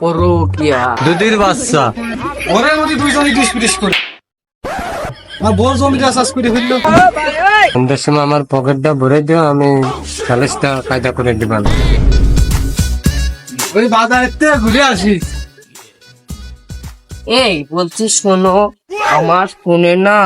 পরকিয়া। দুধের বাচ্চা। ওরে মধ্যে দুইজনে ডিস পিটিস করে। আর বড় জমিটা চাষ করে ফেলল। সন্ধ্যার সময় আমার পকেটটা ভরে দিও আমি খালেসটা কায়দা করে দিবান। ওই বাজারের থেকে ঘুরে আসিস এই বলছি শোনো আমার ফোনে না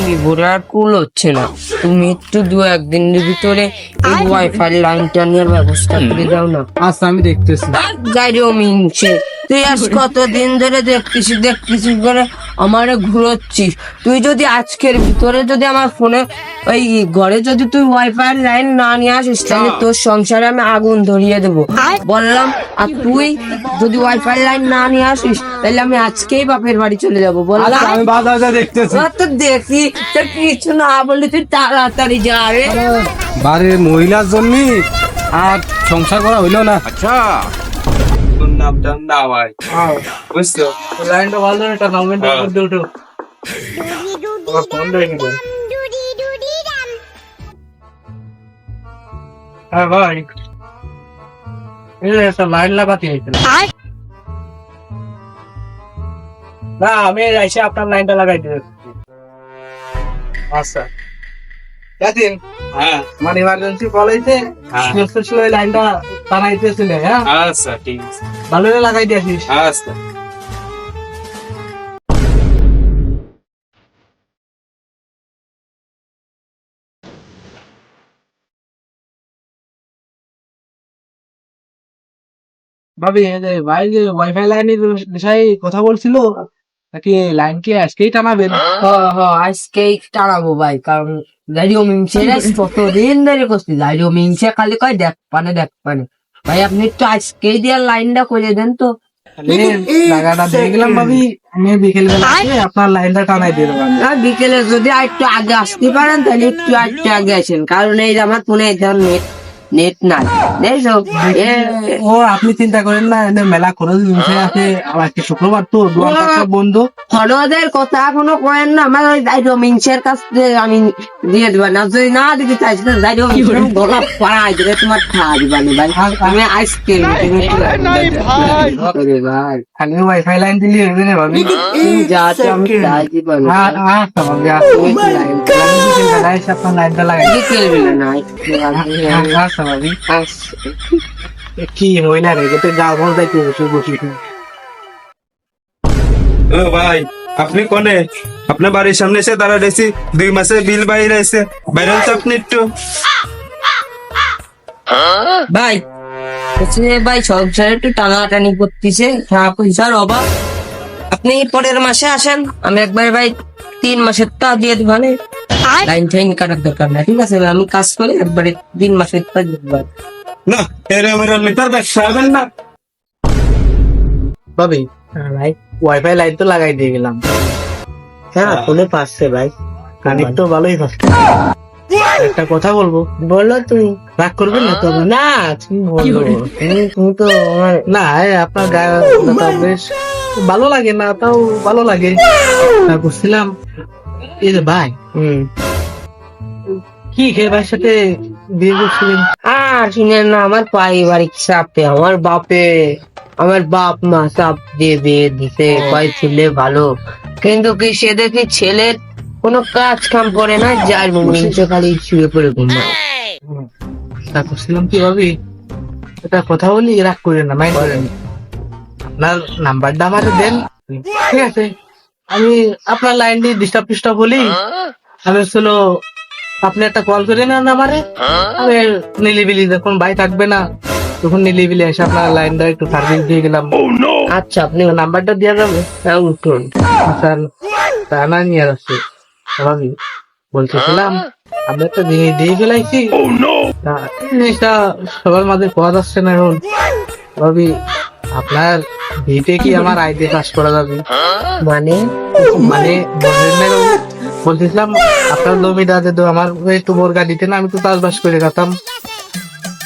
এমনি ভরার কুল হচ্ছে না। তুমি একটু দু একদিনের ভিতরে এই ওয়াইফাই লাইনটা নেওয়ার ব্যবস্থা করে দাও না। আচ্ছা আমি দেখতেছি। গাড়িও মিনছে তুই আজ কতদিন ধরে দেখতেছিস দেখতেছিস করে আমারে ঘুরোচ্ছিস। তুই যদি আজকের ভিতরে যদি আমার ফোনে ওই ঘরে যদি তুই ওয়াইফাই লাইন না নিয়ে আসিস তাহলে তোর সংসারে আমি আগুন ধরিয়ে দেবো। বললাম আর তুই যদি ওয়াইফাই লাইন না নিয়ে আসিস তাহলে আমি আজকেই বাপের বাড়ি চলে যাব। বললাম আচ্ছা, আমি দেখতেছি। তো দেখি তোর কিছু না বললে তুই তাড়াতাড়ি যাবে বাড়ির মহিলার জন্য আর সংসার করা হইল না। নাম টাম না ভাই। বুঝছ? লাইনটা ভালো এটা কমেন্ট করে উঠো। তোমার ফোন রেখে দেন হ্যাঁ ভাই। এই একটা লাইন লাগাতে হয়েছিল না আমি এসে আপনার লাইনটা লাগাই দিয়েছি আচ্ছা। দেখেন হ্যাঁ। মানে ইমার্জেন্সি কল হয়েছে হ্যাঁ। হ্যাঁ? আচ্ছা ঠিক আছে। ভালো লাগাই দিয়েছিস আচ্ছা। ভাবি যে ভাই যে ওয়াইফাই লাইনের বিষয়ে কথা বলছিল নাকি লাইন কি আজকেই টানাবেন? হ হ আজকেই টানাবো ভাই কারণ মিংছে রে কতদিন ধরে করছি গাড়িও মিংছে খালি কয় দেখ পানে দেখ পানে। ভাই আপনি একটু আজকেই দিয়ে লাইনটা করে দেন তো। আমি দিয়ে গেলাম ভাবি। আমি বিকেল বেলা আপনার লাইনটা টানাই দিয়ে। বিকেলে যদি আর একটু আগে আসতে পারেন তাহলে একটু একটু আগে আসেন কারণ এই যে আমার ফোনে নেট নেট নাই। ও আপনি চিন্তা করেন না মেলা খরচ বিষয় আছে আবার আজকে শুক্রবার তো বন্ধ। খরচের কথা এখনও কয়েন না। আমার ওই দায়িত্ব মিংসের কাছ আমি দিয়ে দিবা না। যদি না দিতে চাইছি তো দায়িত্ব গলা পাড়াই দিলে তোমার খাওয়া দিবা না ভাই। আমি আইসক্রিম ভাই। খালি ওয়াইফাই লাইন দিলি হইবে না ভাবি। তুমি যা চাও আমি তাই দিবা না। হ্যাঁ হ্যাঁ তো ভাবি এসে আপনার লাইনটা লাগাই। দিই। না হ্যাঁ, আচ্ছা ভাবি আসছে। কি মহিলা রে যেতে গা যাইতে বসে বসে ও ভাই আপনি কোনে? আপনার বাড়ির সামনে এসে দাঁড়া রয়েছি দুই মাসের বিল বাইরে এসে বাইরে হচ্ছে আপনি একটু। ভাই ভাই সংসারে একটু টানাটানি করতেছে টাকা পয়সার অভাব। আপনি পরের মাসে আসেন আমি একবার ভাই তিন মাসের তা দিয়ে দেবেন লাইন টাইন কাটার দরকার না ঠিক আছে? আমি কাজ করি একবারে তিন মাসের টা দিয়ে দেবেন না এরম এরম মিটার ব্যবসা হবেন না। ভাবি ভাই। ওয়াইফাই লাইন তো লাগাই দিয়ে গেলাম। হ্যাঁ ফোনে পাচ্ছে ভাই। কানেক্ট তো ভালোই পাচ্ছে একটা কথা বলব? বলো তুমি। রাগ করবে না তো? আবার? না তুমি বলো। তুমি তুমি তো আমার না আপনার গায়ে বেশ ভালো লাগে না তাও ভালো লাগে। তা বলছিলাম এই যে ভাই। কি সাথে বিয়ে করছিলেন? আর শুনেন না আমার পারিবারিক চাপে আমার বাপে আমার বাপ মা চাপ দিয়ে বিয়ে দিতে কয় ছেলে ভালো। কিন্তু কি সে দেখি ছেলের কোনো কাজ কাম করে না যার নিচে খালি শুয়ে পড়ে ঘুমায়। তা করছিলাম কি ভাবি? এটা কথা বলি রাগ করে না মাইন্ড করেন। আপনার নাম্বারটা আমার দেন। ঠিক আছে? আমি আপনার লাইন দিয়ে ডিস্টার্ব টিস্টার্ব বলি। আমি ছিল আপনি একটা কল করে নেন আমারে। আমি নিলিবিলি যখন ভাই থাকবে না। তখন নিলিবিলি এসে আপনার লাইনটা একটু সার্ভিস দিয়ে গেলাম। আচ্ছা আপনি নাম্বারটা দিয়ে যাবে হ্যাঁ উঠুন। স্যার তা না নিয়ে আসছে। বলতেছিলাম আমি একটা জিনিস দিয়ে ফেলাইছি। তা জিনিসটা সবার মাঝে পাওয়া যাচ্ছে না এখন। ভাবি আপনার ভিটে কি আমার আইডি কাজ করা যাবে মানে মানে? বলতেছিলাম আপনার জমিটা তো আমার একটু বোরগা না আমি তো চাষবাস করে খাতাম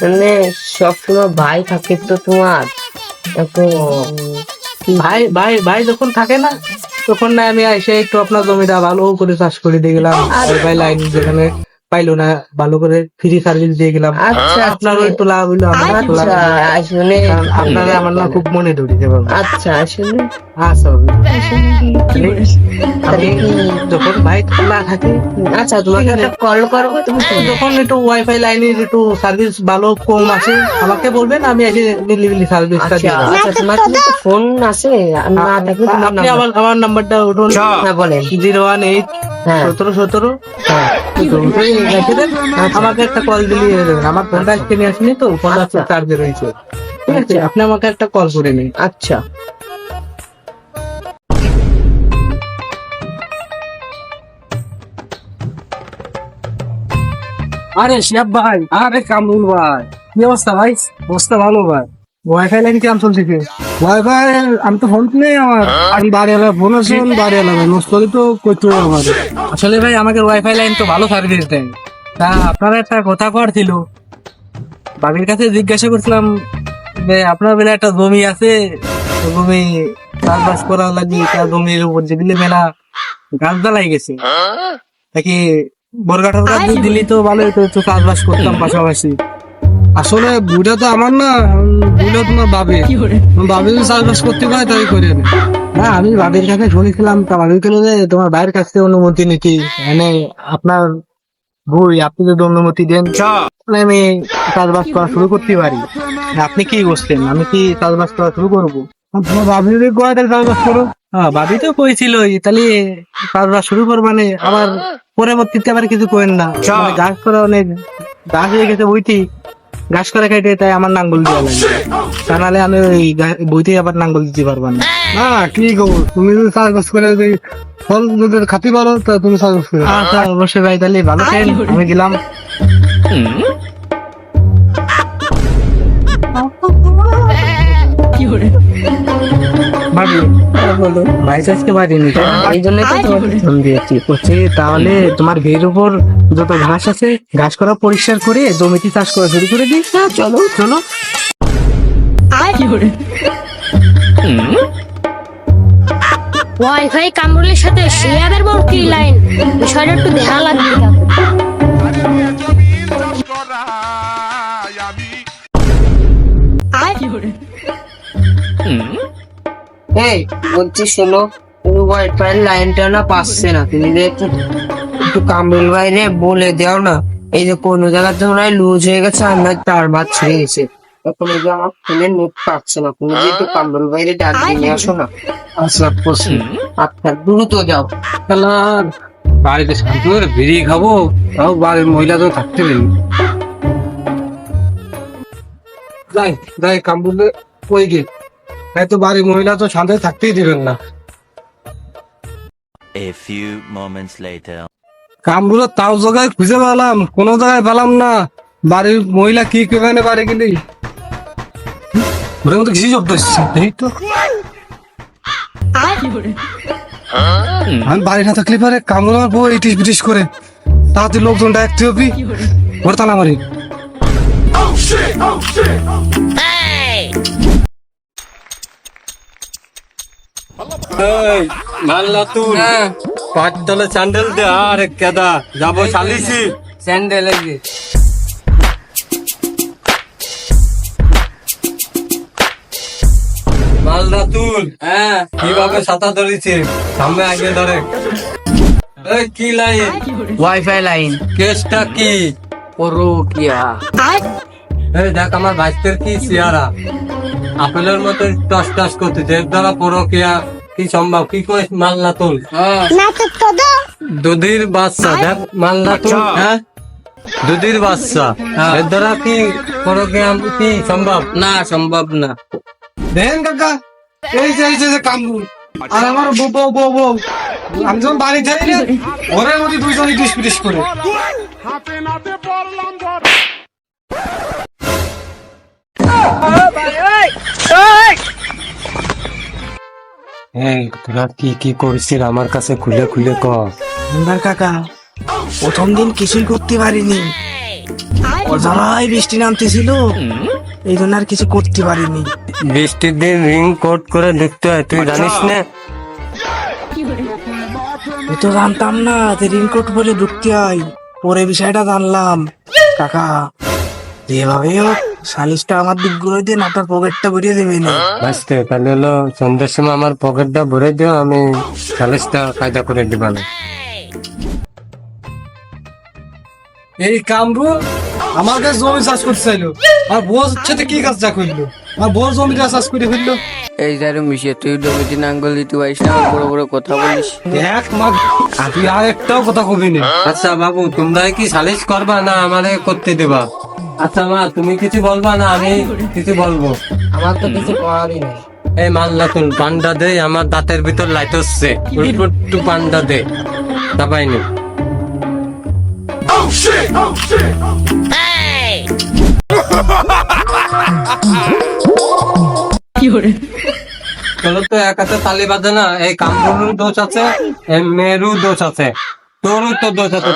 মানে সবসময় ভাই থাকে তো তোমার ভাই ভাই ভাই যখন থাকে না তখন না আমি এসে একটু আপনার জমিটা ভালো করে চাষ করে দিয়ে গেলাম ভাই লাইন যেখানে পাইলো না ভালো করে ফ্রি সার্ভিস দিয়ে গেলাম। আচ্ছা। আপনারও একটু লাভ হইল আচ্ছা। আসলে আপনারা আমার না খুব মনে ধরিতে পারব আচ্ছা আসলে আচ্ছা যখন বাইক খোলা থাকে আচ্ছা তোমাকে কল করব যখন একটু ওয়াইফাই লাইনের একটু সার্ভিস ভালো কম আছে আমাকে বলবেন আমি এসে নিলিবিলি সার্ভিসটা আচ্ছা আচ্ছা তোমার তো ফোন আছে না থাকলে আপনি আমার আমার নাম্বারটা উঠুন। হ্যাঁ বলেন। জিরো ওয়ান এইট সতেরো হ্যাঁ। আমাকে একটা কল দিলে আমার ফোনটা আজকে নিয়ে আসিনি তো ফোনটা আচ্ছা। চার্জে রয়েছে। ঠিক আছে আপনি আমাকে একটা কল করে নিন। আচ্ছা। আরে শিয়াব ভাই আরে কামরুল ভাই কি অবস্থা ভাই? অবস্থা ভালো ভাই। ওয়াইফাই লাইন কেমন চলছে ওয়াইফাই আমি তো ফোন নেই আমার। আমি বাড়ি এলাম ফোন আছে বাড়ি এলাম। নষ্ট তো করতে হবে। আমার আসলে ভাই আমাকে ওয়াইফাই লাইন তো ভালো সার্ভিস দেয়। তা আপনারা একটা কথা কর ছিল বাবির কাছে জিজ্ঞাসা করছিলাম যে আপনার বেলা একটা জমি আছে জমি চাষবাস করা লাগবে তা জমির উপর যেগুলি মেলা গাছ জ্বালাই গেছে। নাকি বরগাঠার গাছ দিলি তো ভালো হতো চাষবাস করতাম পাশাপাশি। আসলে বুড়া তো আমার না বুড়া তোমার বাবে বাবে যদি চাষবাস করতে পারে তাই করে আমি না আমি বাবির কাছে শুনেছিলাম তা বাবির কেন যে তোমার বাইরের কাছ থেকে অনুমতি নিতি? মানে আপনার বই আপনি যদি অনুমতি দেন তাহলে আমি চাষবাস করা শুরু করতে পারি। আপনি কি বলছেন আমি কি চাষবাস করা শুরু করব? তোমার বাবে যদি করে তাহলে চাষবাস করো। হ্যাঁ ভাবি তো কইছিল তাহলে চাষবাস শুরু করব মানে আমার পরবর্তীতে আবার কিছু করেন না। মানে গাছ করা অনেক গাছ হয়ে গেছে বইটি। গাছ করে খাইতে তাই আমার নাঙ্গল দেওয়া লাগে। তা নাহলে আমি ওই বইতে আবার নাঙ্গল দিতে পারব না। না কি করব তুমি যদি চাষবাস করে যদি ফল যদি খাতে পারো তা তুমি চাষবাস করে আচ্ছা অবশ্যই ভাই তাহলে ভালো খেয়ে আমি গেলাম। ভাবি। বলো। ভাই তো এই জন্য তো তোমাকে ফোন দিয়েছি। বলছি তাহলে তোমার ভের উপর যত ঘাস আছে ঘাস করা পরিষ্কার করে জমিতে চাষ করা শুরু করে দিই। হ্যাঁ চলো চলো। ওয়াইফাই কামরুলের সাথে শিয়াদের বড় কি লাইন বিষয়টা একটু দেখা লাগবে কাকু। এই বলছি শোনো, তুমি ওয়াইফাই লাইনটা না পাচ্ছে না, তুমি একটু কামরুল বাইরে বলে দাও না। এই যে কোনো জায়গাতে মনে লুজ হয়ে গেছে আমার তার মাছ ছেড়ে গেছে তখন এই যে আমার ফোনে নেট পাচ্ছে না, তুমি যে একটু কামরুল বাইরে ডাক দিয়ে নিয়ে আসো না। আচ্ছা করছি আচ্ছা দ্রুত যাও। খেলার বাড়িতে শান্তি করে বেরিয়ে খাব, তাও বাড়ির মহিলা তো থাকতে পারি যাই যাই কাম বললে ওই গে? তাই তো বাড়ির মহিলা তো শান্তি থাকতেই দিবেন না। A few moments later. কামগুলো তাও জায়গায় খুঁজে পেলাম কোনো জায়গায় পেলাম না। বাড়ির মহিলা কি কেখানে বাড়ি গেলি? ওদের মধ্যে কিছু এসছে? এই তো। আমি বাড়ি না থাকলে পারে কামড় মারবো ইটিস বিটিস করে তাতে লোকজন ডাকতে হবে। ওর তালা মারি। মাল্লা তুই? পাঁচ তলে স্যান্ডেল দে আর কেদা। যাব চালিছি স্যান্ডেল এই মালদা তুল হ্যাঁ। কীভাবে সাঁতার ধরেছে? সামনে আগে ধরে। এই কি লাইন ওয়াইফাই লাইন কেসটা কি? করো কিয়া এই দেখ আমার বাইকের কি চেহারা। আপেলের মতো টস টস করতে যে দ্বারা পড়ো কিয়া কি সম্ভব? কি করে মালনা তুল? দুধের বাচ্চা দেখ মালনা তুল হ্যাঁ? দুধের বাচ্চা। এর দ্বারা কি কি সম্ভব? না সম্ভব না। দেখেন কাকা এই যে এই যে কামরুল। আর আমার বউ বউ বউ বউ। আমি যখন বাড়ি যাই না ঘরের মধ্যে দুইজন ইটিস পিটিস করে এই তোরা কি কি করছিস? আমার কাছে খুলে খুলে কর সুন্দর কাকা প্রথম দিন কিছুই করতে পারিনি। অজানায় বৃষ্টি নামতেছিল। এই জন্য আর কিছু করতে পারিনি। বৃষ্টির দিন রিং কোট করে দেখতে হয় তুই জানিস না? আমি তো জানতাম না যে রেনকোট পরে ঢুকতে হয়। পরে বিষয়টা জানলাম। কাকা যেভাবে হোক সালিশটা আমার দিক ঘুরে দিন আপনার পকেটটা ভরিয়ে দেবেন। বাঁচতে তাহলে হলো সন্ধ্যের সময় আমার পকেটটা ভরে দিও আমি সালিশটা কায়দা করে দিবা এই কামরু আমার কাছে জমি চাষ করতে চাইলো। আর সাথে কি কাজ যা করল? আর বোর জমিটা চাষ করে ফেলল। এই যারে মিশে তুই জমিতে নাঙ্গল দিতে পারিস না বড় বড় কথা বলিস। দেখ মা তুই আর একটাও কথা কবি না। আচ্ছা বাবু তোমরা কি সালিশ করবা না আমারে করতে দেবা? আচ্ছা মা তুমি কিছু বলবা না? আমি কিছু বলব। আমার তো কিছু করারই নেই। এই মাল্লা তুল পান্ডা দে আমার দাঁতের ভিতর লাইট হচ্ছে। একটু পান্ডা দে। তা পাইনি চলো তো এক হাতে তালি বাজে না? এই কামরুর দোষ আছে এই মেয়েরও দোষ আছে। তোরও তো দোষ আছে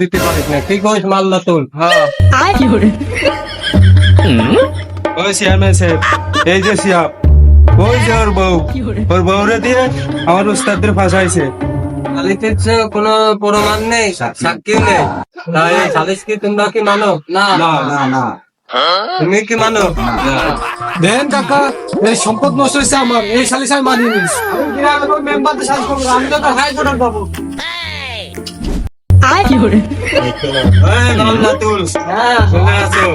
দিতে পারিস না। কি করিস মাল্লা তুল হ্যাঁ। ওই সাহেব, এই যে ওই যে ওর বউ? ওর বউরে দিয়ে আমার উস্তাদের ফাঁসাইছে। সালিসের কোনো প্রমাণ নেই সাক্ষী নেই। তাই সালিস কি তোমরা কি মানো? না না না। তুমি কি মানো? দেন কাকা এই সম্পদ নষ্ট হয়েছে আমার এই সালিস আমি মানি মেম্বারদের করব না, আমি তো হাই কোর্টার পাবো তুল চলে আসো